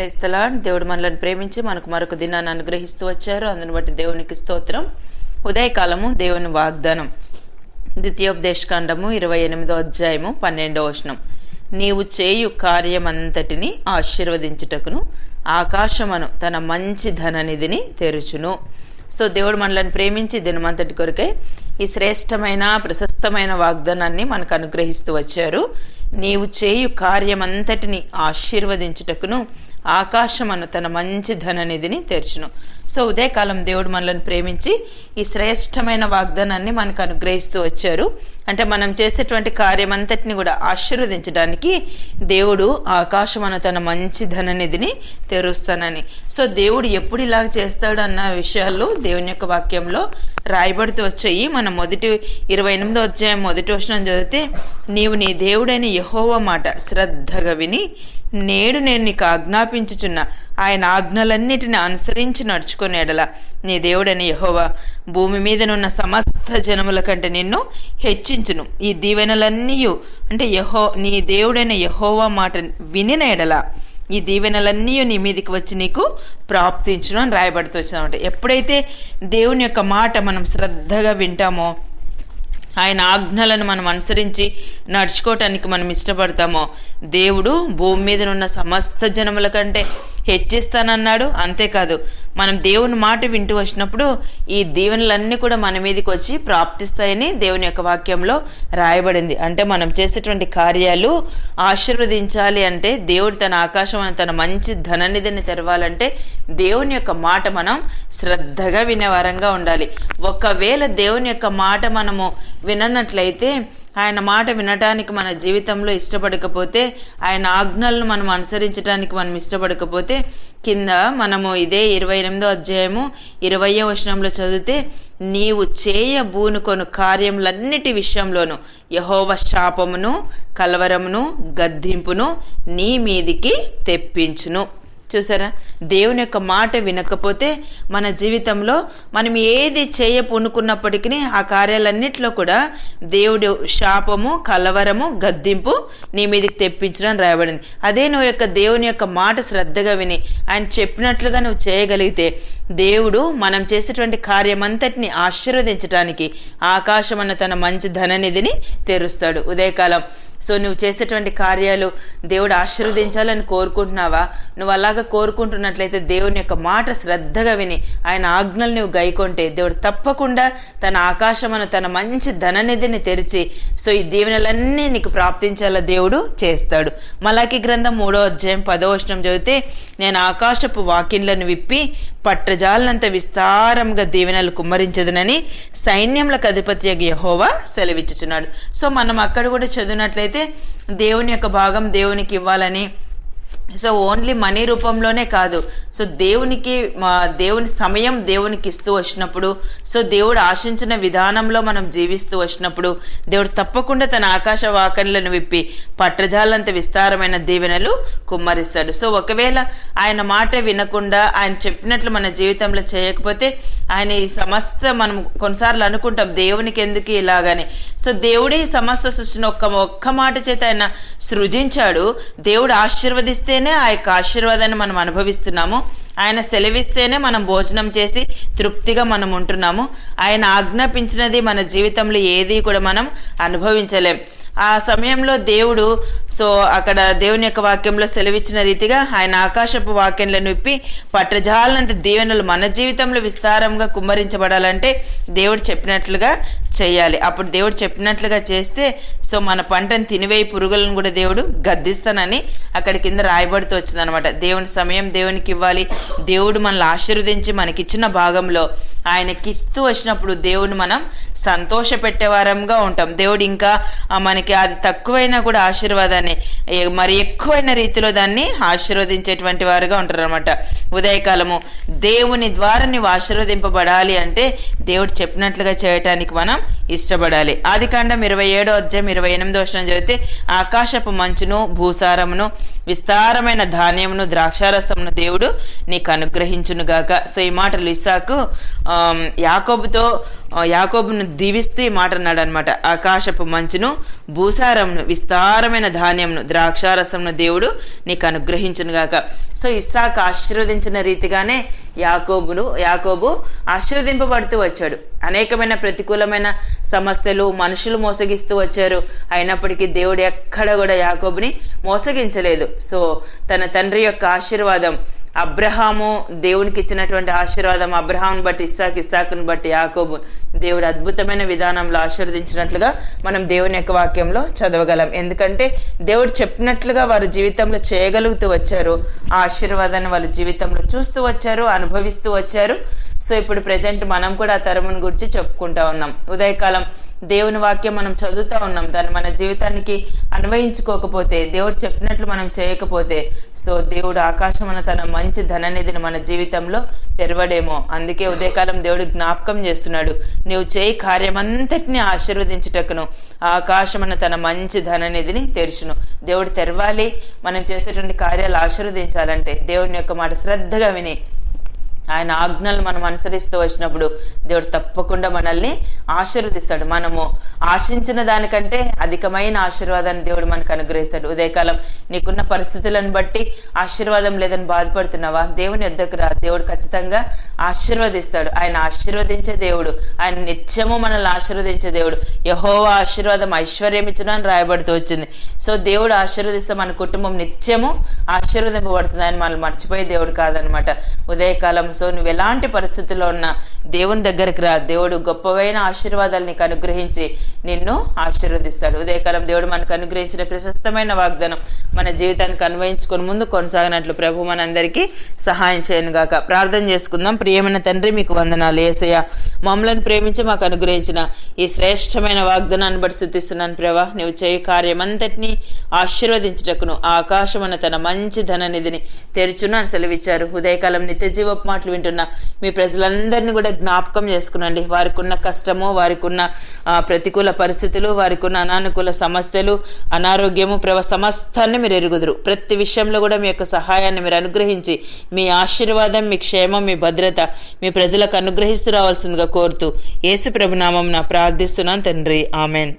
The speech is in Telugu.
క్రైస్తలా దేవుడు మనలను ప్రేమించి మనకు మరొక దినాన్ని అనుగ్రహిస్తూ వచ్చారు. అందుని బట్టి దేవునికి స్తోత్రం. ఉదయకాలము దేవుని వాగ్దానం. ద్వితీయోపదేశకాండము ఇరవై ఎనిమిదో అధ్యాయము పన్నెండో వచనం. నీవు చేయు కార్యమంతటిని ఆశీర్వదించుటకును ఆకాశమను తన మంచి ధననిధిని తెరుచును. సో దేవుడు మనలను ప్రేమించి దినమంతటి కొరకై ఈ శ్రేష్టమైన ప్రశస్తమైన వాగ్దానాన్ని మనకు అనుగ్రహిస్తూ వచ్చారు. నీవు చేయు కార్యమంతటిని ఆశీర్వదించుటకును ఆకాశమను తన మంచి ధననిధిని తెరచును. సో ఉదయకాలం దేవుడు మనల్ని ప్రేమించి ఈ శ్రేష్టమైన వాగ్దానాన్ని మనకు అనుగ్రహిస్తూ వచ్చారు. అంటే మనం చేసేటువంటి కార్యమంతటిని కూడా ఆశీర్వదించడానికి దేవుడు ఆకాశమను తన మంచి ధననిధిని తెరుస్తానని. సో దేవుడు ఎప్పుడు ఇలాగ చేస్తాడు అన్న విషయాలు దేవుని యొక్క వాక్యంలో రాయబడుతూ వచ్చాయి. మనం మొదటి ఇరవై ఎనిమిదో అధ్యాయం మొదటి వచనం చదివితే నీవు నీ దేవుడైన యహోవ మాట శ్రద్ధగా విని నేడు నేను నీకు ఆజ్ఞాపించుచున్న ఆయన ఆజ్ఞలన్నిటిని అనుసరించి నడుచుకుని ఎడల నీ దేవుడని యహోవా భూమి మీదనున్న సమస్త జనముల కంటే నిన్ను హెచ్చించును. ఈ దీవెనలన్నీ అంటే యహో నీ దేవుడైన యహోవా మాట వినిన ఎడల ఈ దీవెనలన్నీ నీ మీదకి వచ్చి నీకు ప్రాప్తించడం అని రాయబడుతూ వచ్చిందన్నమాట. ఎప్పుడైతే దేవుని యొక్క మాట మనం శ్రద్ధగా వింటామో ఆయన ఆజ్ఞలను మనం అనుసరించి నడుచుకోవటానికి మనం ఇష్టపడతామో దేవుడు భూమి మీద ఉన్న సమస్త జనముల కంటే హెచ్చిస్తానన్నాడు. అంతేకాదు మనం దేవుని మాట వింటూ వచ్చినప్పుడు ఈ దీవెనలన్నీ కూడా మన మీదకి వచ్చి ప్రాప్తిస్తాయని దేవుని యొక్క వాక్యంలో రాయబడింది. అంటే మనం చేసేటువంటి కార్యాలు ఆశీర్వదించాలి అంటే దేవుడు తన ఆకాశం తన మంచి ధననిధిని తెరవాలంటే దేవుని యొక్క మాట మనం శ్రద్ధగా వినేవారంగా ఉండాలి. ఒకవేళ దేవుని యొక్క మాట మనము విననట్లయితే ఆయన మాట వినటానికి మన జీవితంలో ఇష్టపడకపోతే ఆయన ఆజ్ఞలను మనం అనుసరించడానికి మనం ఇష్టపడకపోతే కింద మనము ఇదే ఇరవై ఎనిమిదో అధ్యాయము ఇరవయో వచనంలో చదివితే నీవు చేయబూనుకొను కార్యములన్నిటి విషయంలోనూ యహోవ శాపమును కలవరమును గద్దింపును నీ మీదికి తెప్పించును. చూసారా? దేవుని యొక్క మాట వినకపోతే మన జీవితంలో మనం ఏది చేయపూనుకున్నప్పటికీ ఆ కార్యాలన్నింటిలో కూడా దేవుడు శాపము కలవరము గద్దింపు నీ మీదకి తెప్పించడం రాయబడింది. అదే నువ్వు యొక్క దేవుని యొక్క మాట శ్రద్ధగా విని ఆయన చెప్పినట్లుగా నువ్వు చేయగలిగితే దేవుడు మనం చేసేటువంటి కార్యమంతటిని ఆశీర్వదించడానికి ఆకాశం అన్న తన మంచి ధననిధిని తెరుస్తాడు. ఉదయకాలం సో నువ్వు చేసేటువంటి కార్యాలు దేవుడు ఆశీర్వదించాలని కోరుకుంటున్నావా? నువ్వు అలాగా కోరుకుంటున్నట్లయితే దేవుని యొక్క మాట శ్రద్ధగా విని ఆయన ఆజ్ఞలు నువ్వు గైకొంటే దేవుడు తప్పకుండా తన ఆకాశమును తన మంచి ధననిధిని తెరిచి సో ఈ దీవెనలన్నీ నీకు ప్రాప్తించేలా దేవుడు చేస్తాడు. మలాకి గ్రంథం మూడో అధ్యాయం పదో వచనం చదివితే నేను ఆకాశపు వాకిన్లను విప్పి పట్టజాలనంత విస్తారంగా దీవెనలు కుమ్మరించదునని సైన్యములకు అధిపతి యహోవా సెలవిచ్చుచున్నాడు. సో మనం అక్కడ కూడా చదివినట్లయితే దేవుని యొక్క భాగం దేవునికి ఇవ్వాలని సో ఓన్లీ మనీ రూపంలోనే కాదు. సో దేవునికి మా దేవుని సమయం దేవునికి ఇస్తూ వచ్చినప్పుడు సో దేవుడు ఆశించిన విధానంలో మనం జీవిస్తూ వచ్చినప్పుడు దేవుడు తప్పకుండా తన ఆకాశ వాకన్లను విప్పి పట్టజాలంత విస్తారమైన దీవెనలు కుమ్మరిస్తాడు. సో ఒకవేళ ఆయన మాట వినకుండా ఆయన చెప్పినట్లు మన జీవితంలో చేయకపోతే ఆయన ఈ సమస్త మనం కొన్నిసార్లు అనుకుంటాం దేవునికి ఎందుకు ఇలాగని. సో దేవుడే ఈ సమస్త సృష్టిని ఒక్క ఒక్క మాట చేత ఆయన సృజించాడు. దేవుడు ఆశీర్వదిస్తే ఆశీర్వదిస్తేనే ఆ యొక్క ఆశీర్వాదాన్ని మనం అనుభవిస్తున్నాము. ఆయన సెలవిస్తేనే మనం భోజనం చేసి తృప్తిగా మనం ఉంటున్నాము. ఆయన ఆజ్ఞాపించినది మన జీవితంలో ఏది కూడా మనం అనుభవించలేం. ఆ సమయంలో దేవుడు సో అక్కడ దేవుని యొక్క వాక్యంలో సెలవిచ్చిన రీతిగా ఆయన ఆకాశపు వాక్యంలను నొప్పి పట్టజాలనంత దీవెనలు మన జీవితంలో విస్తారంగా కుమ్మరించబడాలంటే దేవుడు చెప్పినట్లుగా చేయాలి. అప్పుడు దేవుడు చెప్పినట్లుగా చేస్తే సో మన పంటను తినివేయి పురుగులను కూడా దేవుడు గద్దిస్తానని అక్కడ కింద రాయబడుతూ వచ్చిందనమాట. దేవుని సమయం దేవునికి ఇవ్వాలి. దేవుడు మనల్ని ఆశీర్వదించి మనకిచ్చిన భాగంలో ఆయనకిస్తూ వచ్చినప్పుడు దేవుని మనం సంతోష పెట్టేవారంగా ఉంటాం. దేవుడు ఇంకా మనకి అది తక్కువైనా కూడా ఆశీర్వాదాన్ని మరి ఎక్కువైన రీతిలో దాన్ని ఆశీర్వదించేటువంటి వారుగా ఉంటారు అనమాట ఉదయకాలము దేవుని ద్వారా నువ్వు ఆశీర్వదింపబడాలి అంటే దేవుడు చెప్పినట్లుగా చేయటానికి మనం ఇష్టపడాలి. ఆది కాండం ఇరవై ఏడో అధ్యాయం ఇరవై ఎనిమిదో వర్షం చదివితే ఆకాశపు మంచును భూసారమును విస్తారమైన ధాన్యమును ద్రాక్షారసమును దేవుడు నీకు అనుగ్రహించునుగాక సో ఈ మాటలు ఇస్సాకు యాకోబుతో యాకోబును దీవిస్తూ ఈ మాట అన్నాడు అనమాట ఆకాశపు మంచును భూసారమును విస్తారమైన ధాన్యమును ద్రాక్షారసమును దేవుడు నీకు అనుగ్రహించునుగాక సో ఇస్సాకు ఆశీర్వదించిన రీతిగానే యాకోబును యాకోబు ఆశీర్వదింపబడుతూ వచ్చాడు. అనేకమైన ప్రతికూలమైన సమస్యలు మనుషులు మోసగిస్తూ వచ్చారు. అయినప్పటికీ దేవుడు ఎక్కడ కూడా యాకోబుని మోసగించలేదు. సో తన తండ్రి యొక్క ఆశీర్వాదం అబ్రహాము దేవునికి ఇచ్చినటువంటి ఆశీర్వాదం అబ్రహాంను బట్టి ఇస్సాక్ ఇస్సాకును బట్టి యాకోబు దేవుడు అద్భుతమైన విధానంలో ఆశీర్వదించినట్లుగా మనం దేవుని యొక్క వాక్యంలో చదవగలం. ఎందుకంటే దేవుడు చెప్పినట్లుగా వారు జీవితంలో చేయగలుగుతూ వచ్చారు. ఆ ఆశీర్వాదాన్ని వాళ్ళ జీవితంలో చూస్తూ వచ్చారు అనుభవిస్తూ వచ్చారు. సో ఇప్పుడు ప్రజెంట్ మనం కూడా ఆ తరమును గురించి చెప్పుకుంటా ఉన్నాం. ఉదయకాలం దేవుని వాక్యం మనం చదువుతూ ఉన్నాం. దాన్ని మన జీవితానికి అన్వయించుకోకపోతే దేవుడు చెప్పినట్లు మనం చేయకపోతే సో దేవుడు ఆకాశమున తన మంచి ధననిధిని మన జీవితంలో తెరవడేమో. అందుకే ఉదయకాలం దేవుడు జ్ఞాపకం చేస్తున్నాడు. నీవు చేయి కార్యమంతటిని ఆశీర్వదించుటకును ఆకాశమున తన మంచి ధననిధిని తెరుచును. దేవుడు తెరవాలి. మనం చేసేటువంటి కార్యాలు ఆశీర్వదించాలంటే దేవుని యొక్క మాట శ్రద్ధగా విని ఆయన ఆజ్ఞలు మనం అనుసరిస్తూ వచ్చినప్పుడు దేవుడు తప్పకుండా మనల్ని ఆశీర్వదిస్తాడు. మనము ఆశించిన దానికంటే అధికమైన ఆశీర్వాదాన్ని దేవుడు మనకు అనుగ్రహిస్తాడు. ఉదయకాలం నీకున్న పరిస్థితులను బట్టి ఆశీర్వాదం లేదని బాధపడుతున్నావా? దేవుని యొద్దకు రా. దేవుడు ఖచ్చితంగా ఆశీర్వదిస్తాడు. ఆయన ఆశీర్వదించే దేవుడు. ఆయన నిత్యము మనల్ని ఆశీర్వదించే దేవుడు. యహోవా ఆశీర్వాదం ఐశ్వర్యం ఇచ్చిన అని రాయబడుతూ వచ్చింది. సో దేవుడు ఆశీర్వదిస్తే మన కుటుంబం నిత్యము ఆశీర్వదింపబడుతుంది ఆయన మనల్ని మర్చిపోయే దేవుడు కాదనమాట. ఉదయకాలం సో నువ్వు ఎలాంటి పరిస్థితుల్లో ఉన్నా దేవుని దగ్గరికి రా. దేవుడు గొప్పవైన ఆశీర్వాదాలు నీకు అనుగ్రహించి నిన్ను ఆశీర్వదిస్తాడు. ఉదయకాలం దేవుడు మనకు అనుగ్రహించిన ప్రశస్తమైన వాగ్దానం మన జీవితానికి అన్వయించుకొని ముందు కొనసాగినట్లు ప్రభు మనందరికీ సహాయం చేయను గాక. ప్రార్థన చేసుకుందాం. ప్రియమైన తండ్రి మీకు వందనాలు. ఏసయ్య మమ్మలను ప్రేమించి మాకు అనుగ్రహించిన ఈ శ్రేష్టమైన వాగ్దానాన్ని బట్టి శుద్ధిస్తున్నాను ప్రభా. నువ్వు చేయి కార్యమంతటినీ ఆశీర్వదించుటకును ఆ ఆకాశమున తన మంచి ధననిధిని తెరుచును అని సెలవిచ్చారు. ఉదయకాలం నిత్యజీవపు మాటలు మాటలు వింటున్న. మీ ప్రజలందరినీ కూడా జ్ఞాపకం చేసుకునండి. వారికి ఉన్న కష్టము వారికి ఉన్న ప్రతికూల పరిస్థితులు వారికి ఉన్న అనానుకూల సమస్యలు అనారోగ్యము ప్రవ సమస్తాన్ని మీరు ఎరుగుదురు. ప్రతి విషయంలో కూడా మీ యొక్క సహాయాన్ని మీరు అనుగ్రహించి మీ ఆశీర్వాదం మీ క్షేమం మీ భద్రత మీ ప్రజలకు అనుగ్రహిస్తూ రావాల్సిందిగా కోరుతూ యేసు ప్రభునామం నా ప్రార్థిస్తున్నాను తండ్రి. ఆమెన్.